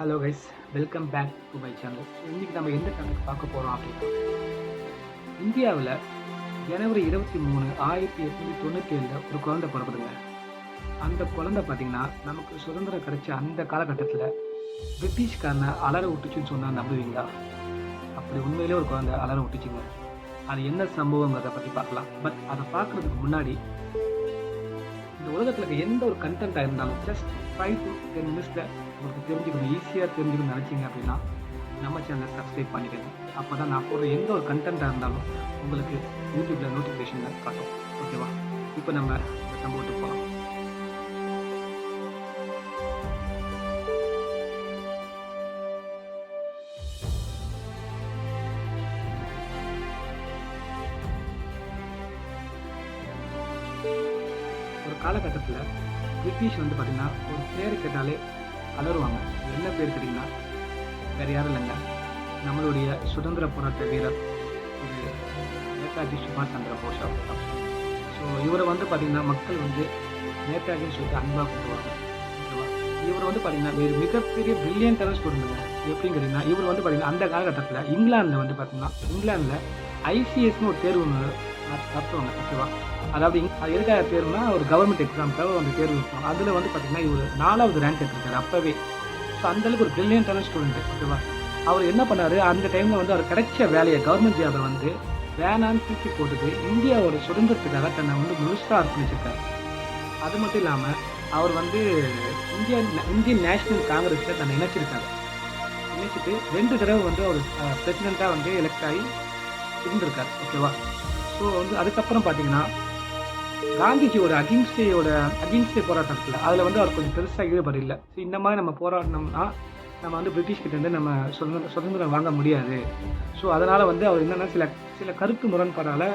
Hello guys welcome back to my channel இன்னைக்கு நம்ம எந்த கணக்கு பார்க்க போகிறோம் அப்படின்னா இந்தியாவில் ஜனவரி இருபத்தி மூணு ஆயிரத்தி எட்நூத்தி தொண்ணூற்றி ஏழில் ஒரு குழந்தை பிறப்படுங்க அந்த குழந்தை பார்த்தீங்கன்னா நமக்கு சுதந்திரம் கிடைச்ச அந்த காலகட்டத்தில் பிரிட்டிஷ்காரனை அலற விட்டுச்சுன்னு சொன்னால் நம்புவீங்களா? அப்படி உண்மையிலே ஒரு குழந்தை அலற விட்டுச்சுங்க. அது என்ன சம்பவங்கிறத பற்றி பார்க்கலாம். பட் அதை பார்க்குறதுக்கு முன்னாடி இந்த உலகத்தில் இருக்க எந்த ஒரு கண்டென்ட்டாக இருந்தாலும் ஜஸ்ட் ஃபைவ் டு டென் மினிட்ஸில் உங்களுக்கு தெரிஞ்சுக்கணும் ஈஸியாக தெரிஞ்சுக்கணும் நினச்சிங்க அப்படின்னா நம்ம சேனலை சப்ஸ்கிரைப் பண்ணிக்கணும் அப்போ தான் நான் போடுற எந்த ஒரு கண்டென்ட்டாக இருந்தாலும் உங்களுக்கு யூடியூப்பில் நோட்டிஃபிகேஷனில் காட்டும். ஓகேவா இப்போ நம்ம சம்பவத்துக்கு போகலாம் காலகட்டத்தில் பிரிட்டிஷ் வந்து பார்த்திங்கன்னா ஒரு பேர் கேட்டாலே அலறுவாங்க. என்ன பேர் கேட்டிங்கன்னா? வேறு யாரும் இல்லைங்க. நம்மளுடைய சுதந்திர போராட்ட வீரர் இது நேதாஜி சுபாஷ் சந்திர போஸ் ஸோ இவரை வந்து பார்த்திங்கன்னா மக்கள் வந்து நேதாஜின்னு சொல்லிட்டு அன்பாக கூப்பிடுவாங்க. ஓகேவா? இவர் வந்து பார்த்திங்கன்னா ஒரு மிகப்பெரிய பிரில்லியன்டான ஸ்டூடெண்ட்டுங்க எப்படின்னு கேட்டிங்கன்னா இவர் வந்து பார்த்திங்கன்னா அந்த காலகட்டத்தில் இங்கிலாந்தில் வந்து பார்த்திங்கன்னா இங்கிலாந்தில் ஐசிஎஸ்னு ஒரு தேர்வு ஒன்று நடத்துவாங்க ஓகேவா அதாவது அது எதுக்காக தேர்வுனா ஒரு கவர்மெண்ட் எக்ஸாமுக்காக வந்து தேர்வு இருக்கும் அதில் வந்து பார்த்திங்கன்னா இவர் நாலாவது ரேங்க் எடுத்திருக்காரு அப்போவே. ஸோ அந்தளவுக்கு ஒரு பிரில்லியன்டான ஸ்டூடெண்ட் ஓகேவா அவர் என்ன பண்ணார் அந்த டைமில் வந்து அவர் கிடைச்ச வேலையை கவர்மெண்ட் ஜாபை வந்து வேணான்னு தூக்கி போட்டுட்டு இந்தியாவோட சுதந்திரத்துக்காக தன்னை வந்து முழுசாக அர்ப்பணிச்சிருக்காரு. அது மட்டும் இல்லாமல் அவர் வந்து இந்தியா இந்தியன் நேஷனல் காங்கிரஸில் தன்னை இணைச்சிருக்காரு. இணைச்சிட்டு ரெண்டு தடவை வந்து அவர் பிரசிடெண்ட்டாக வந்து எலெக்ட் ஆகி இருந்திருக்கார் ஓகேவா ஸோ வந்து அதுக்கப்புறம் பார்த்தீங்கன்னா காந்திஜியோட அகிம்சையோட அகிம்சை போராட்டம் இருக்குல்ல அதில் வந்து அவர் கொஞ்சம் பெருசாக ஈடுபாடு இல்லை. ஸோ இந்த மாதிரி நம்ம போராடினோம்னா நம்ம வந்து பிரிட்டிஷ் கிட்ட இருந்து நம்ம சுதந்திர சுதந்திரம் வாங்க முடியாது. ஸோ அதனால் வந்து அவர் என்னென்னா சில சில கருத்து முரண்பாடால்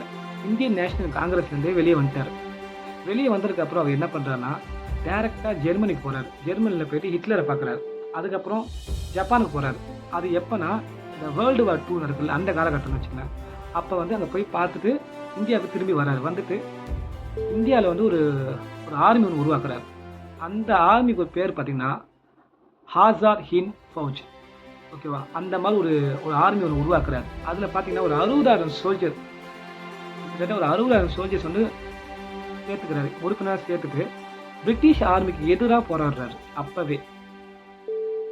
இந்தியன் நேஷனல் காங்கிரஸ்லேருந்து வெளியே வந்துட்டார். வெளியே வந்ததுக்கப்புறம் அவர் என்ன பண்ணுறாருன்னா டேரெக்டாக ஜெர்மனிக்கு போகிறார் ஜெர்மனியில் போயிட்டு ஹிட்லரை பார்க்குறாரு அதுக்கப்புறம் ஜப்பானுக்கு போகிறாரு அது எப்போனா இந்த வேர்ல்டு வார் டூ நடக்குல்ல அந்த காலகட்டம்னு வச்சுக்கோங்க அப்போ வந்து அங்கே போய் பார்த்துட்டு இந்தியாவுக்கு திரும்பி வராரு. வந்துட்டு இந்தியாவில் வந்து ஒரு ஒரு ஆர்மி ஒன்று உருவாக்குறாரு. அந்த ஆர்மிக்கு ஒரு பேர் பார்த்தீங்கன்னா ஹாசார் ஹின் ஃபவுஜ் ஓகேவா அந்த மாதிரி ஒரு ஒரு ஆர்மி ஒன்று உருவாக்குறாரு. அதில் பார்த்தீங்கன்னா ஒரு அறுபதாயிரம் சோல்ஜர் கிட்டத்தட்ட ஒரு அறுபதாயிரம் சோல்ஜர்ஸ் வந்து சேர்த்துக்கிறாரு. உறுப்பினர் சேர்த்துட்டு பிரிட்டிஷ் ஆர்மிக்கு எதிராக போராடுறாரு. அப்போவே.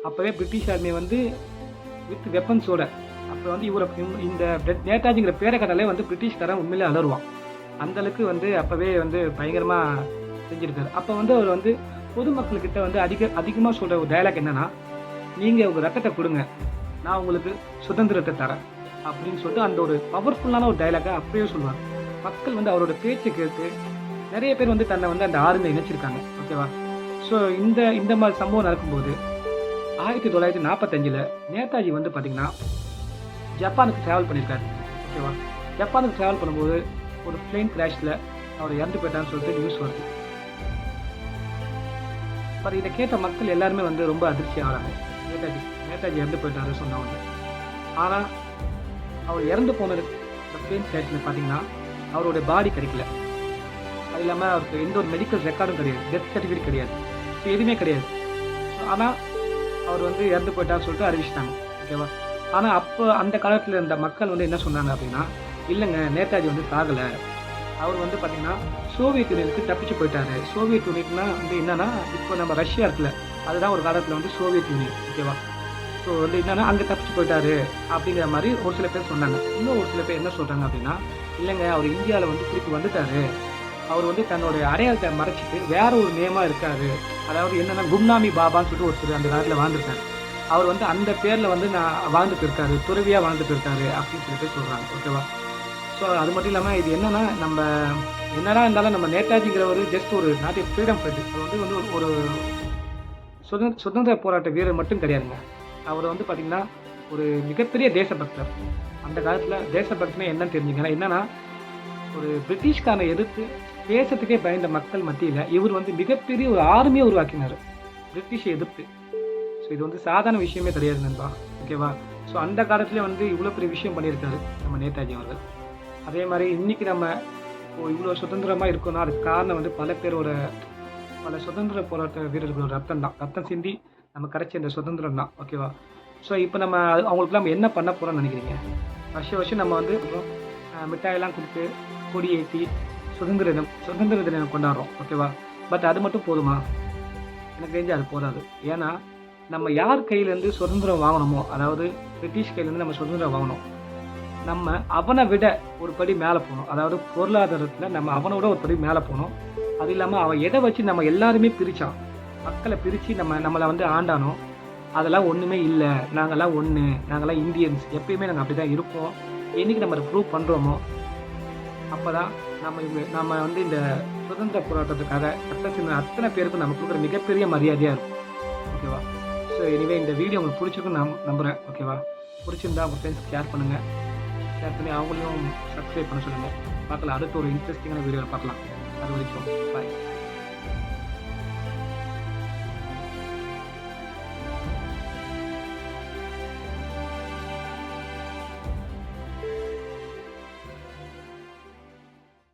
அப்போவே பிரிட்டிஷ் ஆர்மி வந்து வித் வெப்பன்ஸோட இப்போ வந்து இவரை இந்த நேதாஜிங்கிற பேரை கட்டாலே வந்து பிரிட்டிஷ்காரன் உண்மையிலே அலருவான் அந்த அளவுக்கு வந்து அப்போவே வந்து பயங்கரமாக செஞ்சிருக்காரு. அப்போ வந்து அவர் வந்து பொதுமக்கள்கிட்ட வந்து அதிக அதிகமாக சொல்கிற ஒரு டயலாக் என்னன்னா நீங்கள் உங்கள் ரத்தத்தை கொடுங்க. நான் உங்களுக்கு சுதந்திரத்தை தரேன். அப்படின்னு சொல்லிட்டு அந்த ஒரு பவர்ஃபுல்லான ஒரு டைலாக்கை அப்பயே சொல்லுவார் மக்கள் வந்து அவரோட பேச்சு கேட்டு நிறைய பேர் வந்து தன்னை வந்து அந்த ஆர்மியை இணைச்சிருக்காங்க. ஓகேவா ஸோ இந்த இந்த மாதிரி சம்பவம் நடக்கும்போது ஆயிரத்தி தொள்ளாயிரத்தி நாற்பத்தஞ்சில் நேதாஜி வந்து பார்த்திங்கன்னா ஜப்பானுக்கு ட்ராவல் பண்ணியிருக்காரு. ஓகேவா ஜப்பானுக்கு ட்ராவல் பண்ணும்போது ஒரு பிளேன் கிராஷில் அவர் இறந்து போயிட்டான்னு சொல்லிட்டு நியூஸ் வருது. பட் இதை கேட்ட மக்கள் எல்லாருமே வந்து ரொம்ப அதிர்ச்சி ஆகிறாங்க. நேதாஜி நேதாஜி இறந்து போயிட்டாரு சொன்னவங்க ஆனால் அவர் இறந்து போனது இந்த பிளேன் கிராஷில் பார்த்தீங்கன்னா அவருடைய பாடி கிடைக்கல. அது இல்லாமல் அவருக்கு எந்த ஒரு மெடிக்கல் ரெக்கார்டும் கிடையாது. டெத் சர்டிஃபிகேட் கிடையாது. ஸோ எதுவுமே கிடையாது. ஆனால் அவர் வந்து இறந்து போயிட்டான்னு சொல்லிட்டு அறிவிச்சிட்டாங்க. ஓகேவா ஆனால் அப்போ அந்த காலத்தில் இருந்த மக்கள் வந்து என்ன சொன்னாங்க அப்படின்னா இல்லைங்க நேதாஜி வந்து சாகலை. அவர் வந்து பார்த்தீங்கன்னா சோவியத் யூனியனுக்கு தப்பிச்சு போயிட்டாரு. சோவியத் யூனியன்னா வந்து என்னன்னா இப்போ நம்ம ரஷ்யா இருக்குல்ல அதுதான் ஒரு காலத்தில் வந்து சோவியத் யூனியன் ஓகேவா ஸோ வந்து என்னன்னா அங்கே தப்பிச்சு போயிட்டாரு அப்படிங்கிற மாதிரி ஒரு சில பேர் சொன்னாங்க. இன்னும் ஒரு சில பேர் என்ன சொல்கிறாங்க அப்படின்னா இல்லைங்க அவர் இந்தியாவில் வந்து திருப்பி வந்துட்டாரு. அவர் வந்து தன்னுடைய அடையாளத்தை மறைச்சிட்டு வேற ஒரு நேமாக இருக்காரு. அதாவது என்னன்னா கும்னாமி பாபான்னு சொல்லிட்டு ஒருத்தர் அந்த காலத்தில் வாழ்ந்துருக்காரு. அவர் வந்து அந்த பேரில் வந்து நான் வாழ்ந்துட்டு இருக்காரு துறவியாக வாழ்ந்துட்டு இருக்காரு அப்படின்னு சொல்லிட்டு சொல்கிறாங்க ஓகேவா ஸோ அது மட்டும் இல்லாமல் இது என்னன்னா நம்ம என்னதான் இருந்தாலும் நம்ம நேதாஜிங்கிறவர் ஜஸ்ட் ஒரு நாட்டின் ஃப்ரீடம் ஃபைட்டர் அவர் வந்து வந்து ஒரு சுதந்திர சுதந்திர போராட்ட வீரர் மட்டும் கிடையாதுங்க. அவர் வந்து பார்த்திங்கன்னா ஒரு மிகப்பெரிய தேசபக்தர். அந்த காலத்தில் தேசபக்தனே என்னன்னு தெரிஞ்சுங்கன்னா என்னன்னா ஒரு பிரிட்டிஷ்காரனை எதிர்த்து தேசத்துக்கே பயந்த மக்கள் மத்தியில் இவர் வந்து மிகப்பெரிய ஒரு ஆர்மியை உருவாக்கினார். பிரிட்டிஷை எதிர்த்து. இது வந்து சாதாரண விஷயமே கிடையாது நண்பா. ஓகேவா ஸோ அந்த காலத்துலேயே வந்து இவ்வளோ பெரிய விஷயம் பண்ணியிருக்காரு நம்ம நேதாஜி அவர்கள். அதே மாதிரி இன்னைக்கு நம்ம இப்போ இவ்வளோ சுதந்திரமாக இருக்கோம்னா அதுக்கு காரணம் வந்து பல பேரோட பல சுதந்திர போராட்ட வீரர்களோட ரத்தம் தான் ரத்தம் சிந்தி நம்ம கிடைச்ச இந்த சுதந்திரம் தான் ஓகேவா ஸோ இப்போ நம்ம அவங்களுக்குலாம் அவங்களுக்கு நம்ம என்ன பண்ண போகிறோம்னு நினைக்கிறீங்க? வருஷம் வருஷம் நம்ம வந்து மிட்டாயெல்லாம் கொடுத்து கொடி ஏற்றி சுதந்திர தினம் சுதந்திர தினம் கொண்டாடுறோம். ஓகேவா பட் அது மட்டும் போதுமா? எனக்கு தெரிஞ்சு அது போதாது. ஏன்னா நம்ம யார் கையிலேருந்து சுதந்திரம் வாங்கணுமோ அதாவது பிரிட்டிஷ் கையிலேருந்து நம்ம சுதந்திரம் வாங்கணும் நம்ம அவனை விட ஒரு படி மேலே போகணும். அதாவது பொருளாதாரத்தில் நம்ம அவனோட ஒரு படி மேலே போகணும். அது இல்லாமல் அவன் எதை வச்சு நம்ம எல்லாருமே பிரித்தான் மக்களை பிரித்து நம்ம நம்மளை வந்து ஆண்டானோ? அதெல்லாம் ஒன்றுமே இல்லை. நாங்கள்லாம் ஒன்று நாங்கள்லாம் இந்தியன்ஸ். எப்பயுமே நாங்கள் அப்படி தான் இருப்போம். என்றைக்கு நம்ம அதை ப்ரூவ் பண்ணுறோமோ அப்போ தான் நம்ம இவங்க- நம்ம வந்து இந்த சுதந்திர போராட்டத்துக்காக சட்டத்தின் அத்தனை பேருக்கும் நம்ம கொடுக்குற மிகப்பெரிய மரியாதையாக இருக்கும். ஸோ எனிவே இந்த வீடியோ உங்களுக்கு பிடிச்சிருக்குன்னு நான் நம்புகிறேன் ஓகேவா பிடிச்சிருந்தா உங்கள் ஃப்ரெண்ட்ஸ் ஷேர் பண்ணுங்கள் ஷேர் பண்ணி அவங்களையும் சப்ஸ்கிரைப் பண்ண சொல்லுங்கள் பார்க்கலாம் அடுத்த ஒரு இன்ட்ரெஸ்டிங்கான வீடியோவில் பார்க்கலாம். அது வரைக்கும் பாய்